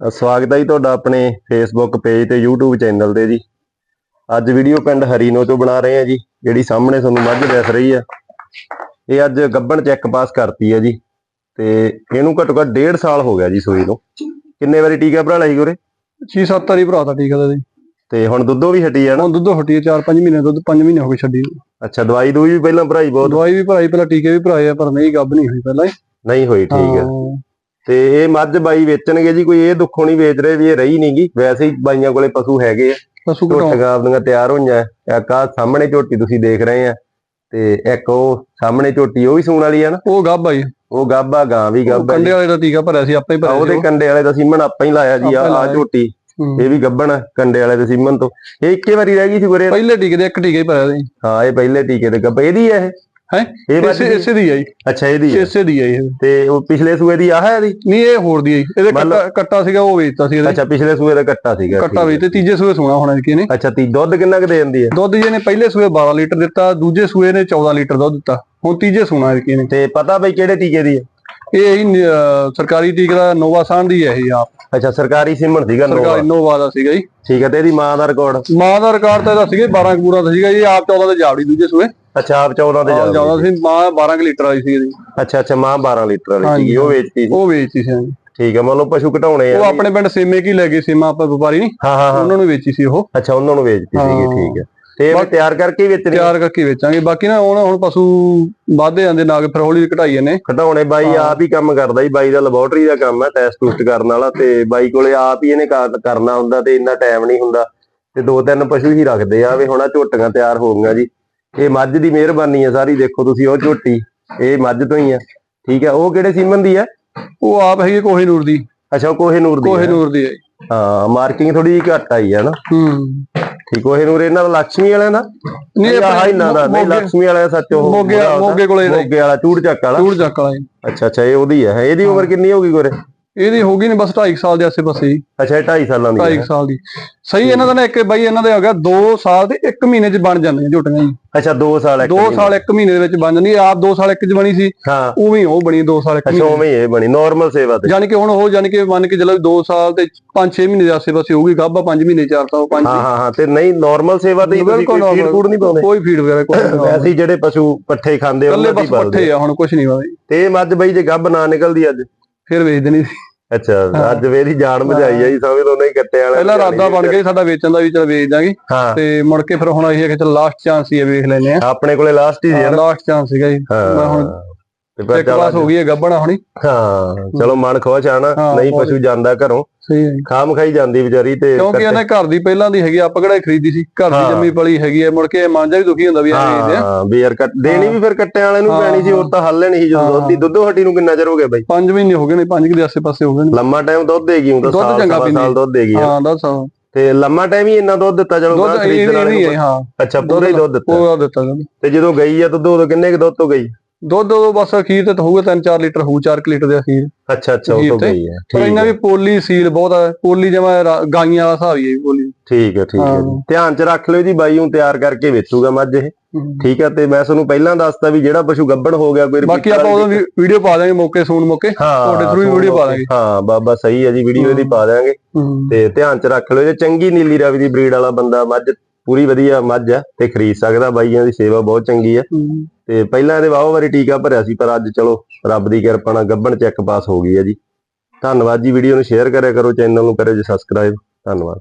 ਸਵਾਗਤ ਹੈ ਜੀ ਤੁਹਾਡਾ ਆਪਣੇ ਫੇਸਬੁੱਕ ਪੇਜ ਤੇ YouTube ਚੈਨਲ ਤੇ ਜੀ। ਅੱਜ ਵੀਡੀਓ ਪਿੰਡ ਹਰੀਨੋ ਤੋਂ ਬਣਾ ਰਹੇ ਆ ਜੀ ਜਿਹੜੀ ਸਾਹਮਣੇ ਤੁਹਾਨੂੰ ਮੱਝ ਦਿਖ ਰਹੀ ਆ ਇਹ ਅੱਜ ਗੱਬਣ ਚੈੱਕ ਪਾਸ ਕਰਤੀ ਹੈ ਜੀ ਤੇ ਇਹਨੂੰ ਘੱਟੋ ਘੱਟ ਡੇਢ ਸਾਲ ਹੋ ਗਿਆ ਜੀ ਸੂਈ ਨੂੰ। ਕਿੰਨੇ ਵਾਰੀ ਟੀਕਾ ਭਰਾ ਲਈ ਗੁਰੇ 6-7 ਵਾਰੀ ਭਰਾ ਦਾ ਟੀਕਾ ਦਾ ਜੀ। ਤੇ ਹੁਣ ਦੁੱਧੋਂ ਵੀ ਹਟੀ ਆ ਨਾ? ਹੁਣ ਦੁੱਧ ਹਟੀ ਹੈ 4-5 ਮਹੀਨੇ ਦੁੱਧ 5 ਮਹੀਨੇ ਹੋ ਗਏ ਛੱਡੀ। ਅੱਛਾ ਦਵਾਈ ਦੂਈ ਵੀ ਪਹਿਲਾਂ ਭਰਾਈ ਬਹੁਤ? ਦਵਾਈ ਵੀ ਭਰਾਈ ਪਹਿਲਾਂ ਟੀਕੇ ਵੀ ਭਰਾਏ ਆ ਪਰ ਨਹੀਂ ਗੱਬ ਨਹੀਂ ਹੋਈ ਪਹਿਲਾਂ ਨਹੀਂ ਹੋਈ ਠੀਕ ਹਾਂ। ਤੇ ਇਹ ਮੱਝ ਬਾਈ ਵੇਚਣਗੇ ਜੀ ਕੋਈ ਇਹ ਦੁੱਖੋਂ ਨਹੀਂ ਵੇਚ ਰਹੇ ਵੀ ਇਹ ਰਹੀ ਨਹੀਂਗੀ ਵੈਸੇ ਹੀ ਬਾਈਆਂ ਕੋਲੇ ਪਸ਼ੂ ਹੈਗੇ ਆ। ਪਸ਼ੂ ਘਟਾਉਣ ਝੋਟੀਆਂ ਆਪਣੀਆਂ ਤਿਆਰ ਹੋਈਆਂ। ਇੱਕ ਆਹ ਸਾਹਮਣੇ ਝੋਟੀ ਤੁਸੀਂ ਦੇਖ ਰਹੇ ਆ। ਤੇ ਇੱਕ ਉਹ ਸਾਹਮਣੇ ਝੋਟੀ ਉਹ ਵੀ ਸੂਣ ਵਾਲੀ ਆ ਨਾ? ਉਹ ਗੱਬ ਆਈ ਉਹ ਗਾਬਾ ਗਾਂ ਵੀ ਗਾਬਾ ਕੰਡੇ ਵਾਲੇ ਦਾ ਟੀਕਾ ਭਰਿਆ ਸੀ ਆਪੇ ਹੀ ਆ ਭਰਿਆ ਉਹਦੇ ਉਹ। ਕੰਡੇ ਵਾਲੇ ਦਾ ਸੀਮਨ ਆਪਾਂ ਹੀ ਲਾਇਆ ਜੀ ਆ ਆ। ਝੋਟੀ। ਇਹ ਵੀ ਗੱਬਣ ਆ, ਕੰਡੇ ਵਾਲੇ ਦੇ ਸੀਮਨ ਤੋਂ। ਇਹ ਇੱਕੇ ਵਾਰੀ ਰਹਿ ਗਈ ਸੀ ਗੁਰੇ ਪਹਿਲੇ ਟੀਕੇ ਦੇ ਇੱਕ ਟੀਕਾ ਹੀ ਭਰਿਆ ਸੀ। ਹਾਂ ਇਹ ਪਹਿਲੇ ਟੀਕੇ ਤੇ ਗੱਬ ਇਹਦੀ ਹੈ ਇਹ? ਹੈ? ਇਹ ਮੱਝ ਇਸੇ ਦੀ? ਇਸੇ ਦੀ ਆਈ। ਅੱਛਾ ਇਹਦੀ ਹੈ। ਇਸੇ ਦੀ ਆਈ। ਤੇ ਉਹ ਪਿਛਲੇ ਸੂਏ ਦੀ ਆਹ ਹੈ ਇਹਦੀ? ਨਹੀਂ ਇਹ ਹੋਰ ਦੀ ਆਈ। ਇਹਦੇ ਕੱਟਾ ਕੱਟਾ ਸੀਗਾ ਉਹ ਵੇਚਤਾ ਸੀ ਇਹਦੇ। ਅੱਛਾ ਪਿਛਲੇ ਸੂਏ ਦਾ ਕੱਟਾ ਸੀਗਾ ਕੱਟਾ ਠੀਕ ਵੇਚ ਤੇ ਤੀਜੇ ਸੂਏ ਸੋਣਾ ਹੋਣਾ ਕਿ ਨੇ। ਅੱਛਾ ਤੀ ਦੁੱਧ ਕਿੰਨਾ ਕੁ ਦੇ ਦਿੰਦੀ ਹੈ? ਦੁੱਧ ਜਿਹਨੇ ਪਹਿਲੇ ਸੂਏ 12 ਲੀਟਰ ਦਿੱਤਾ ਦੂਜੇ ਸੂਏ ਨੇ 14 ਲੀਟਰ ਦੁੱਧ ਦਿੱਤਾ। ਹੁਣ ਤੀਜੇ ਸੋਣਾ ਕਿ ਨੇ ਤੇ ਪਤਾ ਬਈ ਕਿਹੜੇ ਟੀਕੇ ਦੀ ਹੈ? ਇਹ ਹੀ ਅਹ, ਸਰਕਾਰੀ ਟੀਕਾ ਦਾ ਨੋਵਾ ਸਾਨ ਦੀ ਹੈ ਇਹ ਆਪ। ਅੱਛਾ ਸਰਕਾਰੀ ਸੀਮਨ ਸੀਗਾ ਨੋਵਾ। ਸਰਕਾਰੀ ਨੋਵਾ ਦਾ ਸੀਗਾ ਜੀ। ਠੀਕ ਹੈ ਤੇ ਇਹਦੀ ਮਾਂ ਦਾ ਰਿਕਾਰਡ? ਮਾਂ ਦਾ ਰਿਕਾਰਡ ਤਾਂ ਇਹਦਾ ਸੀਗਾ 12 ਕਬੂਰਾ ਦਾ ਸੀਗਾ ਜੀ ਆਪ 14 ਤੇ ਜਾਵੜੀ ਦੂਜੇ ਸੂਏ। ਅੱਛਾ ਆਪ 14 ਤੇ ਆਪ ਜਾ ਜਾਵਦਾ ਸੀ ਮਾਂ 12 ਕੁ ਲੀਟਰ ਵਾਲੀ ਸੀ ਇਹਦੀ ਅੱਛਾ ਅੱਛਾ ਮਾਂ 12 ਲੀਟਰ ਵਾਲੀ। ਸੀਗੀ ਉਹ ਵੇਚਤੀ ਸੀ। ਉਹ ਵੇਚੀ ਸੀ। ਠੀਕ ਹੈ ਮੰਨ ਲਓ ਪਸ਼ੂ ਘਟਾਉਣੇ ਆ ਉਹ ਆਪਣੇ ਪਿੰਡ ਸੇਮੇ ਕੀ ਲੈ ਗਏ ਸੇਮਾ ਆਪਾਂ ਵਪਾਰੀ ਨਹੀਂ। ਹਾਂ ਹਾਂ ਉਹਨਾਂ ਨੂੰ ਵੇਚੀ ਸੀ ਉਹ। ਅੱਛਾ ਉਹਨਾਂ ਨੂੰ ਵੇਚਤੀ ਸੀਗੀ ਹਾਂ। ਠੀਕ ਹੈ ਤੇ ਇਹ ਤਿਆਰ ਕਰਕੇ ਵੇਚਣੀ ਤਿਆਰ ਕਰਕੇ ਵੇਚਾਂਗੇ। ਬਾਕੀ ਨਾ ਹੁਣ ਹੁਣ ਪਸ਼ੂ ਵਾਧੇ ਜਾਂਦੇ ਨਾਗ ਫਿਰ ਹੌਲੀ ਘਟਾਈ ਜਾਂਦੇ। ਘਟਾਉਣੇ ਬਾਈ। ਆਪ ਹੀ ਕੰਮ ਕਰਦਾ ਜੀ ਬਾਈ ਦਾ ਲੈਬੋਰਟਰੀ ਦਾ ਕੰਮ ਹੈ ਟੈਸਟ ਟੂਸਟ ਕਰਨ ਵਾਲਾ ਤੇ ਬਾਈ ਕੋਲੇ ਆਪ ਹੀ ਇਹਨੇ ਕਰਨਾ ਹੁੰਦਾ ਤੇ ਇੰਨਾ ਟਾਈਮ ਨਹੀਂ ਹੁੰਦਾ। ਤੇ ਦੋ ਤਿੰਨ ਪਸ਼ੂ ਹੀ ਰੱਖਦੇ ਆ ਵੀ ਹੁਣ ਝੋਟੀਆਂ ਤਿਆਰ ਹੋ ਗਈਆਂ ਜੀ। ਇਹ ਮੱਝ ਦੀ ਮਿਹਰਬਾਨੀ ਆ ਸਾਰੀ ਦੇਖੋ ਤੁਸੀਂ ਉਹ ਝੋਟੀ ਇਹ ਮੱਝ ਤੋਂ ਹੀ ਆ। ਠੀਕ ਹੈ ਉਹ ਕਿਹੜੇ ਸੀਮਨ ਦੀ ਹੈ ਉਹ ਆਪ ਹੈਗੀ ਕੋਹੇਨੂਰ ਦੀ। ਅੱਛਾ ਉਹ ਕੋਹੇਨੂਰ ਦੀ ਕੋਹੇਨੂਰ ਦੀ ਹੈ ਹਾਂ ਮਾਰਕਿੰਗ ਥੋੜੀ ਜਿਹੀ ਘੱਟ ਆਈ ਹੈ ਨਾ। ਹੂੰ। ਠੀਕ ਕੋਹੇਨੂਰ ਇਹਨਾਂ ਦਾ ਲక్ష్ਮੀ ਵਾਲਿਆਂ ਦਾ? ਨਹੀਂ ਆਹ ਇਹਨਾਂ ਦਾ? ਨਹੀਂ ਲక్ష్ਮੀ ਵਾਲਿਆ ਸੱਚ ਉਹ ਮੋਗੇ ਮੋਗੇ ਕੋਲੇ ਮੋਗੇ ਵਾਲਾ ਚੂੜ ਚੱਕ ਵਾਲਾ। ਚੂੜ ਚੱਕ ਵਾਲਾ ਅੱਛਾ ਅੱਛਾ ਇਹ ਉਹਦੀ ਹੈ ਇਹਦੀ ਉਮਰ ਕਿੰਨੀ ਹੋਗੀ ਗੋਰੇ ਇਹਦੀ ਹੋ ਗਈ ਨੇ ਬਸ 2.5 ਸਾਲ ਦੇ ਆਸੇ ਪਾਸੇ ਜੀ ਅੱਛਾ ਇਹ 2.5 ਸਾਲਾਂ ਦੀ 2.5 ਹੈ। ਸਾਲ ਦੀ। ਸਹੀ ਇਹਨਾਂ ਦਾ ਨਾ ਇੱਕ ਬਾਈ ਇਹਨਾਂ ਦੇ ਹੋ ਗਿਆ 2 ਸਾਲ ਦੇ 1 ਮਹੀਨੇ ਚ ਬਣ ਜਾਂਦੀਆਂ ਝੋਟੀਆਂ ਜੀ। ਅੱਛਾ 2 ਸਾਲ ਇੱਕ 2 ਮਹੀਨਾ। ਸਾਲ 1 ਮਹੀਨੇ ਦੇ ਵਿੱਚ ਬਣ ਜਾਂਦੀ ਹੈ। ਆਪ 2 ਸਾਲ ਇੱਕ ਚ ਬਣੀ ਸੀ। ਹਾਂ। ਉਵੇਂ ਹੀ ਉਹ ਬਣੀ 2 ਸਾਲ 1 ਅੱਛਾ ਉਵੇਂ ਹੀ ਇਹ ਬਣੀ। ਨਾਰਮਲ ਸੇਵਾ ਤੇ। ਯਾਨੀ ਕਿ ਹੁਣ ਉਹ ਯਾਨੀ ਕਿ ਮੰਨ ਕੇ ਚੱਲੋ 2 ਸਾਲ ਤੇ 5-6 ਮਹੀਨੇ ਦੇ ਆਸੇ ਪਾਸੇ ਹੋਊਗੀ। ਗੱਭਾ 5 ਮਹੀਨੇ 4 ਸਾਲ 5 ਹਾਂ ਹਾਂ ਹਾਂ। ਤੇ ਨਹੀਂ ਨਾਰਮਲ ਸੇਵਾ ਤੇ ਹੀ ਕੋਈ ਫੀਡ। ਫੂਡ ਨਹੀਂ ਪਾਉਂਦੇ? ਕੋਈ ਫੀਡ ਵਗੈਰਾ ਕੋਈ ਵੈਸੇ ਹੀ ਜਿਹੜੇ ਪਸ਼ੂ ਪੱਠੇ ਖਾਂਦੇ ਉਹਨਾਂ ਦੀ ਬਸ ਪੱਠੇ ਆ ਹੁਣ ਕੁਝ ਨਹੀਂ ਵਾਦੇ ਤੇ ਮੱਝ ਬਈ ਜੇ ਗੱਭ ਨਾ ਨਿਕਲਦੀ ਅੱਜ? ਫਿਰ ਵੇਚ ਦੇਣੀ ਸੀ। ਅੱਛਾ ਅੱਜ ਵੇਰੀ ਜਾਨ ਬੁਝਾਈ ਆ ਜੀ ਸਮਝ ਲਓ ਨਹੀਂ ਕੱਟੇ ਵਾਲਾ ਪਹਿਲਾਂ ਇਰਾਦਾ ਬਣ ਗਿਆ ਸਾਡਾ ਵੇਚਣ ਦਾ ਵੀ ਚਲ ਵੇਚ ਦਾਂਗੇ ਹਾਂ। ਤੇ ਮੁੜ ਕੇ ਫਿਰ ਹੁਣ ਇਹ ਹੈ ਕਿ ਚਲ ਲਾਸਟ ਚਾਂਸ ਹੀ ਹੈ ਵੇਖ ਲੈਨੇ ਆ ਆਪਣੇ ਕੋਲੇ ਲਾਸਟ ਹੀ ਨਾ ਲਾਸਟ ਚਾਂਸ ਸੀਗਾ ਜੀ। ਮੈਂ ਹੁਣ ਹਾਂ ਤੇ ਇੱਕ ਪਾਸ ਹੋ ਗਈ ਹੈ ਗੱਭਣਾ ਹੁਣੀ। ਹਾਂ ਚਲੋ ਮਨ ਖੁਸ਼ ਆ ਨਾ ਨਹੀਂ ਪਸ਼ੂ ਜਾਂਦਾ ਘਰੋਂ। ਸਹੀ ਹੈ। ਖਾਮ ਖਾਈ ਜਾਂਦੀ ਵਿਚਾਰੀ ਤੇ ਕਿਉਂਕਿ ਇਹਨੇ ਘਰ ਦੀ ਪਹਿਲਾਂ ਦੀ ਹੈਗੀ ਆਪਾਂ ਕਿਹੜਾ ਖਰੀਦੀ ਸੀ? ਘਰ ਦੀ। ਜੰਮੀ ਪਲੀ ਹੈਗੀ ਹੈ ਮੁੜ ਕੇ ਮਾਂਜਾ ਵੀ ਦੁਖੀ ਹੁੰਦਾ ਵੀ ਐਵੇਂ ਹਾਂ ਬੀਅਰ ਕੱਟ ਦੇਣੀ ਵੀ ਫਿਰ ਕੱਟੇ ਵਾਲੇ ਨੂੰ ਪੈਣੀ ਸੀ ਹੋਰ ਤਾਂ ਹੱਲ ਨਹੀਂ ਸੀ ਜਦੋਂ। ਦੁੱਧ ਦੀ ਦੁੱਧੋ ਹੱਟੀ ਨੂੰ ਕਿੰਨਾ ਚਿਰ ਹੋ ਗਿਆ ਬਾਈ? 5 ਮਹੀਨੇ ਹੋ ਗਏ ਨੇ 5 ਦੇ ਆਸੇ ਪਾਸੇ ਹੋ ਗਏ ਨੇ। ਲੰਮਾ ਟਾਈਮ ਦੁੱਧ ਦੇਗੀ ਤਾਂ ਦੁੱਧ ਚੰਗਾ ਪੀਂਦੀ ਸਾਲ ਦੁੱਧ ਦੇਗੀ ਹਾਂ ਦੱਸ ਤੇ ਲੰਮਾ ਟਾਈਮ ਹੀ ਇੰਨਾ ਦੁੱਧ ਦਿੱਤਾ ਚਲੋ ਖਰੀਦਣ ਵੀ ਨਹੀਂ ਹੈ। ਅੱਛਾ ਪੂਰਾ ਹੀ ਦੁੱਧ ਦਿੱਤਾ। ਪੂਰਾ ਦਿੱਤਾ ਤੇ ਜਦੋਂ ਗਈ ਆ ਦੁੱਧ ਉਦੋਂ ਕਿੰਨੇ ਕੁ ਦੁੱਧ ਤੋਂ ਗਈ? ਦੁੱਧ ਉਦੋਂ ਬਸ ਅਖੀਰ ਤੇ ਹੋਊਗਾ 3-4 ਲੀਟਰ ਹੋਊ 4 ਲੀਟਰ ਦੇ ਅਖੀਰ ਅੱਛਾ ਅੱਛਾ ਉਹ ਤੋਂ। ਗਈ ਹੈ ਪਰ ਇਹਨਾਂ ਵੀ ਪੋਲੀ ਸੀਲ ਬਹੁਤ ਹੈ ਪੋਲੀ ਜਮਾ ਗਾਈਆਂ ਵਾਲਾ ਹਿਸਾਬ ਹੀ ਪੋਲੀ ਠੀਕ ਹੈ ਠੀਕ ਹੈ। ਧਿਆਨ ਚ ਰੱਖ ਲਿਓ ਜੀ ਬਾਈ ਨੂੰ ਤਿਆਰ ਕਰਕੇ ਵੇਚੂਗਾ ਮੱਝ ਇਹ। ਠੀਕ ਹੈ ਤੇ ਮੈਂ ਤੁਹਾਨੂੰ ਪਹਿਲਾਂ ਦੱਸਤਾ ਵੀ ਜਿਹੜਾ ਪਸ਼ੂ ਗੱਬਣ ਹੋ ਗਿਆ ਕੋਈ ਬਾਕੀ ਆਪਾਂ ਉਹਦਾ ਵੀਡੀਓ ਪਾ ਦਾਂਗੇ ਮੌਕੇ ਸੂਣ ਮੌਕੇ ਤੁਹਾਡੇ through ਹੀ video ਪਾ ਦਾਂਗੇ। ਹਾਂ ਬਾਬਾ ਸਹੀ ਹੈ ਜੀ ਵੀਡੀਓ ਇਹਦੀ ਪਾ ਦਾਂਗੇ। ਤੇ ਧਿਆਨ ਚ ਰੱਖ ਲਿਓ ਜੇ ਚੰਗੀ ਨੀਲੀ ਰਾਵੀ ਦੀ ਬਰੀਡ ਵਾਲਾ ਬੰਦਾ ਮੱਝ ਪੂਰੀ ਵਧੀਆ ਮੱਝ ਆ ਤੇ ਖਰੀਦ ਸਕਦਾ ਬਾਈਆਂ ਦੀ ਸੇਵਾ ਬਹੁਤ ਚੰਗੀ ਆ। ਤੇ ਪਹਿਲਾਂ ਇਹਦੇ ਵਾਹੋ ਵਾਰੀ ਟੀਕਾ ਭਰਿਆ ਸੀ ਪਰ ਅੱਜ ਚਲੋ ਰੱਬ ਦੀ ਕਿਰਪਾ ਨਾਲ ਗੱਬਣ ਚੈੱਕ ਪਾਸ ਹੋ ਗਈ ਹੈ ਜੀ। ਧੰਨਵਾਦ ਜੀ ਵੀਡੀਓ ਨੂੰ ਸ਼ੇਅਰ ਕਰਿਆ ਕਰੋ ਚੈਨਲ ਨੂੰ ਕਰਿਓ ਜੀ ਸਬਸਕ੍ਰਾਈਬ ਧੰਨਵਾਦ।